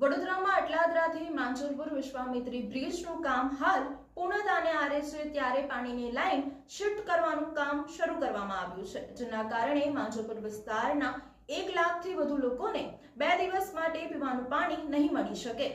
વડોદરામાં અટલાદરાથી માંજલપુર વિશ્વામિત્રી બ્રિજનું કામ હાલ પૂર્ણતાને આરે છે ત્યારે પાણીની લાઈન શિફ્ટ કરવાનું કામ શરૂ કરવામાં આવ્યું છે, જેના કારણે માંજલપુર વિસ્તારના એક લાખથી વધુ લોકોને બે દિવસ માટે પીવાનું પાણી નહીં મળી શકે.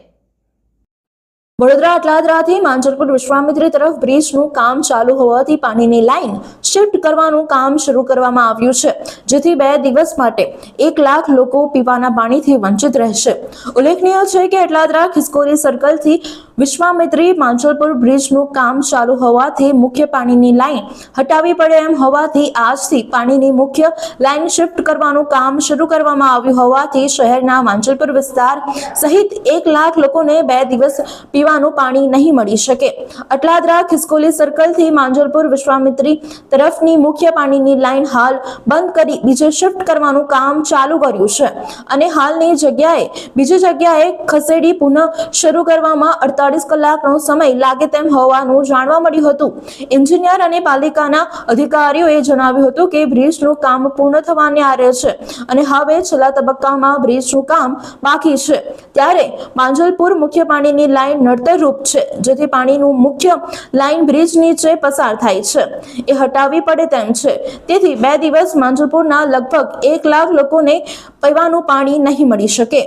વડોદરા અટલાદરાથી માંજલપુર વિશ્વામિત્રી તરફ બ્રિજનું કામ ચાલુ હોવાથી પાણીની લાઈન શિફ્ટ કરવાનું કામ શરૂ કરવામાં આવ્યું છે, જેથી બે દિવસ માટે એક લાખ લોકો પીવાના પાણીથી વંચિત રહેશે. ઉલ્લેખનીય છે કે અટલાદરા ખિસકોરી સર્કલથી વિશ્વામિત્રી માંચલપુર બ્રિજનું કામ ચાલુ હોવાથી મુખ્ય પાણીની લાઈન હટાવી પડે એમ હોવાથી આજથી પાણીની મુખ્ય લાઇન શિફ્ટ કરવાનું કામ શરૂ કરવામાં આવ્યું હોવાથી શહેરના માંચલપુર વિસ્તાર સહિત એક લાખ લોકોને બે દિવસ પીવાનું પાણી નહીં મળી શકે. અટલાદરા ખિસકોલી સર્કલથી માંજલપુર વિશ્વામિત્રી તરફની મુખ્ય પાણીની લાઇન હાલ બંધ કરી બીજે શિફ્ટ કરવાનું કામ ચાલુ કર્યું છે અને હાલની જગ્યાએ બીજી જગ્યાએ ખસેડી પુનઃ શરૂ કરવામાં અડતાલીસ કલાકનો સમય લાગે તેમ હોવાનું જાણવા મળ્યું હતું. એન્જિનિયર અને પાલિકાના અધિકારીઓએ જણાવ્યું હતું કે બ્રિજનું કામ પૂર્ણ થવાને આરે છે અને હવે છેલ્લા તબક્કામાં બ્રિજનું કામ બાકી છે. ત્યારે માંજલપુર મુખ્ય પાણીની લાઈન નડતરરૂપ છે, જેથી પાણીનું મુખ્ય લાઈન બ્રિજ નીચે પસાર થાય છે. એ હટાવવી પડે તેમ છે. તેથી બે દિવસ માંજલપુરના લગભગ એક લાખ લોકોને પીવાનું પાણી નહીં મળી શકે.